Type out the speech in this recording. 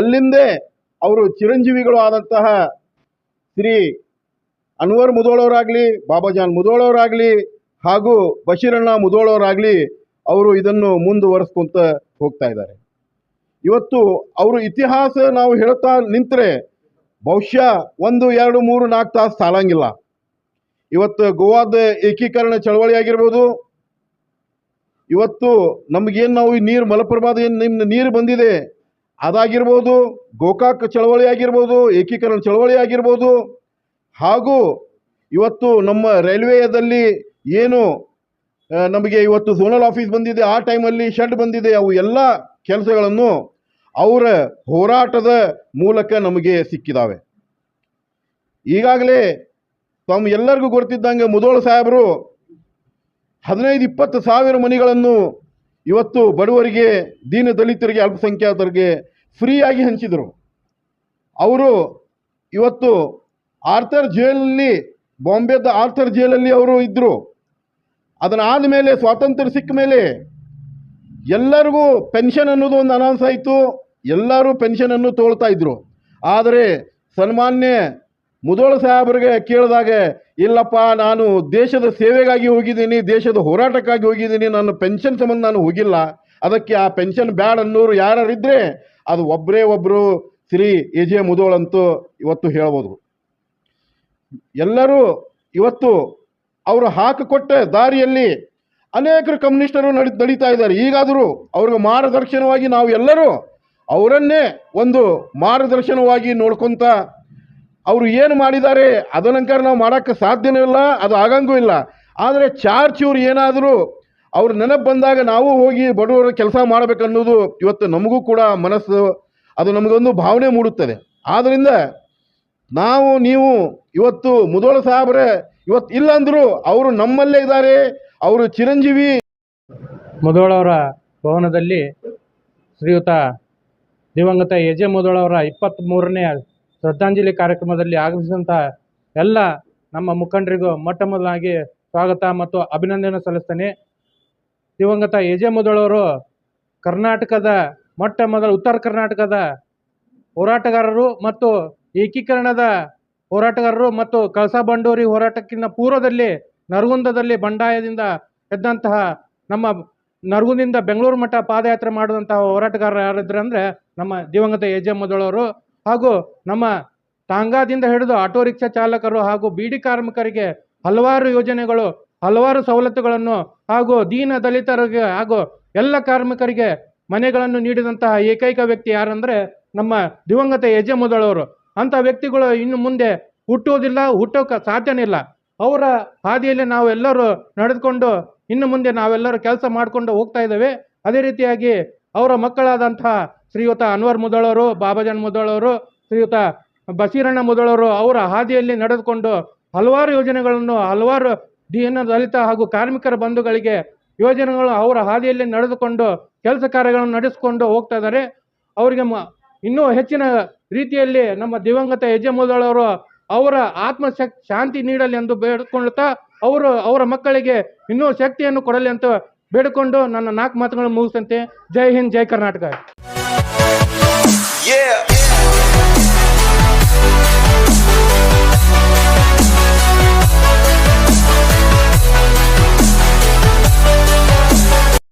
ಅಲ್ಲಿಂದೇ ಅವರು ಚಿರಂಜೀವಿಗಳು ಆದಂತಹ ಶ್ರೀ ಅನ್ವರ್ ಮುದೋಳವರಾಗಲಿ ಬಾಬಾಜಾನ್ ಮುದೋಳವರಾಗಲಿ ಹಾಗೂ ಬಶೀರಣ್ಣ ಮುದೋಳವರಾಗಲಿ ಅವರು ಇದನ್ನು ಮುಂದುವರಿಸ್ಕೊಂತ ಹೋಗ್ತಾ ಇದ್ದಾರೆ. ಇವತ್ತು ಅವರು ಇತಿಹಾಸ ನಾವು ಹೇಳ್ತಾ ನಿಂತರೆ ಬಹುಶಃ ಒಂದು, ಎರಡು, ಮೂರು, ನಾಲ್ಕು ತಾಸು ಸಾಲಂಗಿಲ್ಲ. ಇವತ್ತು ಗೋವಾದ ಏಕೀಕರಣ ಚಳವಳಿ ಆಗಿರ್ಬೋದು. ಇವತ್ತು ನಮಗೇನು ನಾವು ನೀರು ಮಲಪ್ರಭಾದ ಏನು ನಿಮ್ಮ ನೀರು ಬಂದಿದೆ? ಅದಾಗಿರ್ಬೋದು, ಗೋಕಾಕ್ ಚಳವಳಿ ಆಗಿರ್ಬೋದು ಏಕೀಕರಣ ಚಳವಳಿ ಆಗಿರ್ಬೋದು ಹಾಗೂ ಇವತ್ತು ನಮ್ಮ ರೈಲ್ವೆಯಲ್ಲಿ ಏನು ನಮಗೆ ಇವತ್ತು ಝೋನಲ್ ಆಫೀಸ್ ಬಂದಿದೆ, ಆ ಟೈಮಲ್ಲಿ ಶೆಡ್ ಬಂದಿದೆ, ಅವು ಎಲ್ಲ ಕೆಲಸಗಳನ್ನು ಅವರ ಹೋರಾಟದ ಮೂಲಕ ನಮಗೆ ಸಿಕ್ಕಿದಾವೆ. ಈಗಾಗಲೇ ತಮ್ಮ ಎಲ್ಲರಿಗೂ ಗೊತ್ತಿದ್ದಂಗೆ ಮುದೋಳ ಸಾಹೇಬರು ಹದಿನೈದು ಇಪ್ಪತ್ತು ಸಾವಿರ ಮನೆಗಳನ್ನು ಇವತ್ತು ಬಡವರಿಗೆ, ದೀನ ದಲಿತರಿಗೆ, ಅಲ್ಪಸಂಖ್ಯಾತರಿಗೆ ಫ್ರೀಯಾಗಿ ಹಂಚಿದರು. ಅವರು ಇವತ್ತು ಆರ್ಥರ್ ಜೈಲಲ್ಲಿ, ಬಾಂಬೆದ ಆರ್ಥರ್ ಜೈಲಲ್ಲಿ ಅವರು ಇದ್ದರು ಅದನ್ನಾದ ಮೇಲೆ, ಸ್ವಾತಂತ್ರ್ಯ ಸಿಕ್ಕ ಮೇಲೆ ಎಲ್ಲರಿಗೂ ಪೆನ್ಷನ್ ಅನ್ನೋದು ಒಂದು ಅನೌನ್ಸ್ ಆಯಿತು. ಎಲ್ಲರೂ ಪೆನ್ಷನನ್ನು ತೋಳ್ತಾ ಇದ್ರು. ಆದರೆ ಸನ್ಮಾನ್ಯ ಮುದೋಳ ಸಾಹೇಬರಿಗೆ ಕೇಳಿದಾಗ, ಇಲ್ಲಪ್ಪ, ನಾನು ದೇಶದ ಸೇವೆಗಾಗಿ ಹೋಗಿದ್ದೀನಿ, ದೇಶದ ಹೋರಾಟಕ್ಕಾಗಿ ಹೋಗಿದ್ದೀನಿ ನಾನು ಪೆನ್ಷನ್ ಸಂಬಂಧ ನಾನು ಹೋಗಿಲ್ಲ. ಅದಕ್ಕೆ ಆ ಪೆನ್ಷನ್ ಬ್ಯಾಡ್ ಅನ್ನೋರು ಯಾರಿದ್ರೆ ಅದು ಒಬ್ಬರೇ ಒಬ್ಬರು ಶ್ರೀ ಎ ಜೆ ಮುದೋಳ್ ಅಂತೂ ಇವತ್ತು ಹೇಳ್ಬೋದು. ಎಲ್ಲರೂ ಇವತ್ತು ಅವರು ಹಾಕಿಕೊಟ್ಟ ದಾರಿಯಲ್ಲಿ ಅನೇಕರು ಕಮ್ಯುನಿಸ್ಟರು ನಡಿ, ನಡೀತಾ ಇದ್ದಾರೆ. ಈಗಾದರೂ ಅವ್ರಿಗೆ ಮಾರ್ಗದರ್ಶನವಾಗಿ ನಾವು ಎಲ್ಲರೂ ಅವರನ್ನೇ ಒಂದು ಮಾರ್ಗದರ್ಶನವಾಗಿ ನೋಡ್ಕೊತ ಅವರು ಏನು ಮಾಡಿದ್ದಾರೆ ಅದಲಂಕಾರ ನಾವು ಮಾಡೋಕ್ಕೆ ಸಾಧ್ಯನೂ ಇಲ್ಲ, ಅದು ಆಗಂಗೂ ಇಲ್ಲ. ಆದರೆ ಚಾರ್ಜ್ ಇವ್ರು ಏನಾದರೂ ಅವ್ರ ನೆನಪು ಬಂದಾಗ ನಾವು ಹೋಗಿ ಬಡವರ ಕೆಲಸ ಮಾಡಬೇಕನ್ನೋದು ಇವತ್ತು ನಮಗೂ ಕೂಡ ಮನಸ್ಸು, ಅದು ನಮಗೊಂದು ಭಾವನೆ ಮೂಡುತ್ತದೆ. ಆದ್ದರಿಂದ ನಾವು, ನೀವು ಇವತ್ತು ಮುದೋಳ ಸಾಹೇಬ್ರೆ ಇವತ್ತು ಇಲ್ಲಾಂದರೂ ಅವರು ನಮ್ಮಲ್ಲೇ ಇದ್ದಾರೆ, ಅವರು ಚಿರಂಜೀವಿ ಮುದೋಳವರ ಭವನದಲ್ಲಿ ಶ್ರೀಯುತ ದಿವಂಗತ ಎ ಜೆ ಮುದೋಳವರ ಇಪ್ಪತ್ತ್ಮೂರನೇ ಶ್ರದ್ಧಾಂಜಲಿ ಕಾರ್ಯಕ್ರಮದಲ್ಲಿ ಆಗಮಿಸಿದಂಥ ಎಲ್ಲ ನಮ್ಮ ಮುಖಂಡರಿಗೂ ಮೊಟ್ಟ ಮೊದಲಾಗಿ ಸ್ವಾಗತ ಮತ್ತು ಅಭಿನಂದನೆ ಸಲ್ಲಿಸ್ತೇನೆ. ದಿವಂಗತ ಎ ಜೆ ಮುದೋಳವರು ಕರ್ನಾಟಕದ ಮೊಟ್ಟ ಮೊದಲ ಉತ್ತರ ಕರ್ನಾಟಕದ ಹೋರಾಟಗಾರರು ಮತ್ತು ಏಕೀಕರಣದ ಹೋರಾಟಗಾರರು ಮತ್ತು ಕಳಸಾ ಬಂಡೂರಿ ಹೋರಾಟಕ್ಕಿಂತ ಪೂರ್ವದಲ್ಲಿ ನರಗುಂದದಲ್ಲಿ ಬಂಡಾಯದಿಂದ ಎದ್ದಂತಹ ನಮ್ಮ ನರಗುಂದಿಂದ ಬೆಂಗಳೂರು ಮಠ ಪಾದಯಾತ್ರೆ ಮಾಡಿದಂತಹ ಹೋರಾಟಗಾರರು ಯಾರಿದ್ರು ಅಂದರೆ ನಮ್ಮ ದಿವಂಗತ ಎ ಜೆ ಹಾಗೂ ನಮ್ಮ ತಾಂಗಾದಿಂದ ಹಿಡಿದು ಆಟೋ ರಿಕ್ಷಾ ಚಾಲಕರು ಹಾಗೂ ಬೀಡಿ ಕಾರ್ಮಿಕರಿಗೆ ಹಲವಾರು ಯೋಜನೆಗಳು, ಹಲವಾರು ಸವಲತ್ತುಗಳನ್ನು ಹಾಗೂ ದೀನ ದಲಿತರಿಗೆ ಹಾಗೂ ಎಲ್ಲ ಕಾರ್ಮಿಕರಿಗೆ ಮನೆಗಳನ್ನು ನೀಡಿದಂತಹ ಏಕೈಕ ವ್ಯಕ್ತಿ ಯಾರಂದರೆ ನಮ್ಮ ದಿವಂಗತ ಎ ಜೆ ಅಂತ ಅಂಥ ವ್ಯಕ್ತಿಗಳು ಇನ್ನು ಮುಂದೆ ಹುಟ್ಟುವುದಿಲ್ಲ, ಹುಟ್ಟೋಕೆ ಸಾಧ್ಯನೇ ಇಲ್ಲ. ಅವರ ಹಾದಿಯಲ್ಲಿ ನಾವೆಲ್ಲರೂ ನಡೆದುಕೊಂಡು ಇನ್ನು ಮುಂದೆ ನಾವೆಲ್ಲರೂ ಕೆಲಸ ಮಾಡಿಕೊಂಡು ಹೋಗ್ತಾ ಇದ್ದೇವೆ. ಅದೇ ರೀತಿಯಾಗಿ ಅವರ ಮಕ್ಕಳಾದಂತಹ ಶ್ರೀಯುತ ಅನ್ವರ್ ಮುದಳವರು ಬಾಬಾಜನ್ ಮುದಳವರು ಶ್ರೀಯುತ ಬಸೀರಣ್ಣ ಮುದಳವರು ಅವರ ಹಾದಿಯಲ್ಲಿ ನಡೆದುಕೊಂಡು ಹಲವಾರು ಯೋಜನೆಗಳನ್ನು, ಹಲವಾರು ದೀನ ದಲಿತ ಹಾಗೂ ಕಾರ್ಮಿಕರ ಬಂಧುಗಳಿಗೆ ಯೋಜನೆಗಳು ಅವರ ಹಾದಿಯಲ್ಲಿ ನಡೆದುಕೊಂಡು ಕೆಲಸ ಕಾರ್ಯಗಳನ್ನು ನಡೆಸಿಕೊಂಡು ಹೋಗ್ತಾ ಇದ್ದಾರೆ. ಅವರಿಗೆ ಮ, ಇನ್ನೂ ಹೆಚ್ಚಿನ ರೀತಿಯಲ್ಲಿ ನಮ್ಮ ದಿವಂಗತ ಯಜಮೂದಳವರು ಅವರ ಆತ್ಮ ಶಾಂತಿ ನೀಡಲಿ ಎಂದು ಬೇಡಿಕೊಳ್ಳುತ್ತಾ ಅವರು ಅವರ ಮಕ್ಕಳಿಗೆ ಇನ್ನೂ ಶಕ್ತಿಯನ್ನು ಕೊಡಲಿ ಅಂತ ಬೇಡಿಕೊಂಡು ನನ್ನ ನಾಲ್ಕು ಮಾತುಗಳನ್ನು ಮುಗಿಸಂತೆ ಜೈ ಹಿಂದ್, ಜೈ ಕರ್ನಾಟಕ.